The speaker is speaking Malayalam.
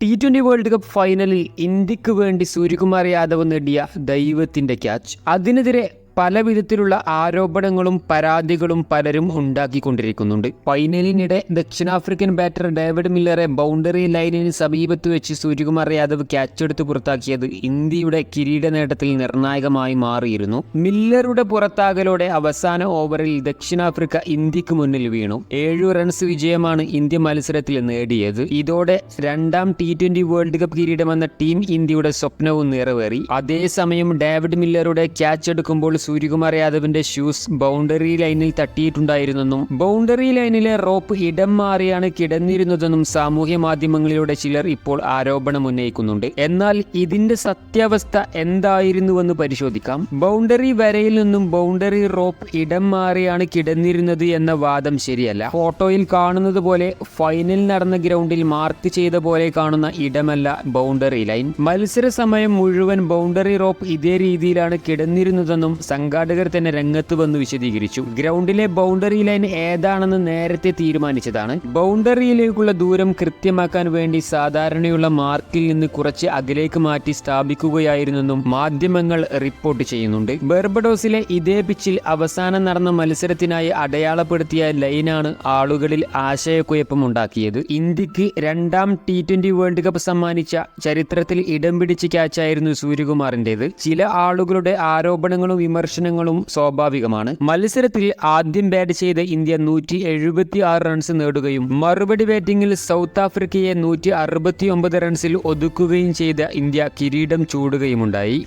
ടി ട്വന്റി വേൾഡ് കപ്പ് ഫൈനലിൽ ഇന്ത്യയ്ക്ക് വേണ്ടി സൂര്യകുമാർ യാദവ് നേടിയ ദൈവത്തിന്റെ ക്യാച്ച് അതിനെതിരെ പല വിധത്തിലുള്ള ആരോപണങ്ങളും പരാതികളും പലരും ഉണ്ടാക്കിക്കൊണ്ടിരിക്കുന്നുണ്ട്. ഫൈനലിനിടെ ദക്ഷിണാഫ്രിക്കൻ ബാറ്റർ ഡേവിഡ് മില്ലറെ ബൗണ്ടറി ലൈനിന് സമീപത്ത് വെച്ച് സൂര്യകുമാർ യാദവ് ക്യാച്ച് എടുത്ത് പുറത്താക്കിയത് ഇന്ത്യയുടെ കിരീട നേട്ടത്തിൽ നിർണായകമായി മാറിയിരുന്നു. മില്ലറുടെ പുറത്താകലോടെ അവസാന ഓവറിൽ ദക്ഷിണാഫ്രിക്ക ഇന്ത്യയ്ക്ക് മുന്നിൽ വീണു. ഏഴു റൺസ് വിജയമാണ് ഇന്ത്യ മത്സരത്തിൽ നേടിയത്. ഇതോടെ രണ്ടാം ടി ട്വന്റി വേൾഡ് കപ്പ് കിരീടമെന്ന ടീം ഇന്ത്യയുടെ സ്വപ്നവും നിറവേറി. അതേസമയം ഡേവിഡ് മില്ലറുടെ ക്യാച്ച് എടുക്കുമ്പോൾ സൂര്യകുമാർ യാദവിന്റെ ഷൂസ് ബൗണ്ടറി ലൈനിൽ തട്ടിയിട്ടുണ്ടായിരുന്നെന്നും ബൗണ്ടറി ലൈനിലെ റോപ്പ് ഇടം മാറിയാണ് കിടന്നിരുന്നതെന്നും സാമൂഹ്യ മാധ്യമങ്ങളിലൂടെ ചിലർ ഇപ്പോൾ ആരോപണം ഉന്നയിക്കുന്നുണ്ട്. എന്നാൽ ഇതിന്റെ സത്യാവസ്ഥ എന്തായിരുന്നുവെന്ന് പരിശോധിക്കാം. ബൗണ്ടറി വരയിൽ നിന്നും ബൗണ്ടറി റോപ്പ് ഇടം മാറിയാണ് കിടന്നിരുന്നത് എന്ന വാദം ശരിയല്ല. ഫോട്ടോയിൽ കാണുന്നത് പോലെ ഫൈനൽ നടന്ന ഗ്രൗണ്ടിൽ മാർക്ക് ചെയ്ത പോലെ കാണുന്ന ഇടമല്ല ബൗണ്ടറി ലൈൻ മത്സര സമയം മുഴുവൻ ബൗണ്ടറി റോപ്പ് ഇതേ രീതിയിലാണ് കിടന്നിരുന്നതെന്നും സംഘാടകർ തന്നെ രംഗത്ത് വന്ന് വിശദീകരിച്ചു. ഗ്രൗണ്ടിലെ ബൗണ്ടറി ലൈൻ ഏതാണെന്ന് നേരത്തെ തീരുമാനിച്ചതാണ്. ബൗണ്ടറിയിലേക്കുള്ള ദൂരം കൃത്യമാക്കാൻ വേണ്ടി സാധാരണയുള്ള മാർക്കിൽ നിന്ന് കുറച്ച് അകലേക്ക് മാറ്റി സ്ഥാപിക്കുകയായിരുന്നെന്നും മാധ്യമങ്ങൾ റിപ്പോർട്ട് ചെയ്യുന്നുണ്ട്. ബെർബഡോസിലെ ഇതേ പിച്ചിൽ അവസാനം നടന്ന മത്സരത്തിനായി അടയാളപ്പെടുത്തിയ ലൈനാണ് ആളുകളിൽ ആശയക്കുഴപ്പമുണ്ടാക്കിയത് ഇന്ത്യയ്ക്ക് രണ്ടാം ടി ട്വന്റി വേൾഡ് കപ്പ് സമ്മാനിച്ച ചരിത്രത്തിൽ ഇടം പിടിച്ച് ക്യാച്ചായിരുന്നു സൂര്യകുമാറിന്റേത്. ചില ആളുകളുടെ ആരോപണങ്ങളും വിമർശനങ്ങളും സ്വാഭാവികമാണ്. മത്സരത്തിൽ ആദ്യം ബാറ്റ് ചെയ്ത ഇന്ത്യ നൂറ്റി എഴുപത്തി ആറ് റൺസ് നേടുകയും മറുപടി ബാറ്റിംഗിൽ സൗത്ത് ആഫ്രിക്കയെ നൂറ്റി അറുപത്തി ഒമ്പത് റൺസിൽ ഒതുക്കുകയും ചെയ്ത ഇന്ത്യ കിരീടം ചൂടുകയുമുണ്ടായി.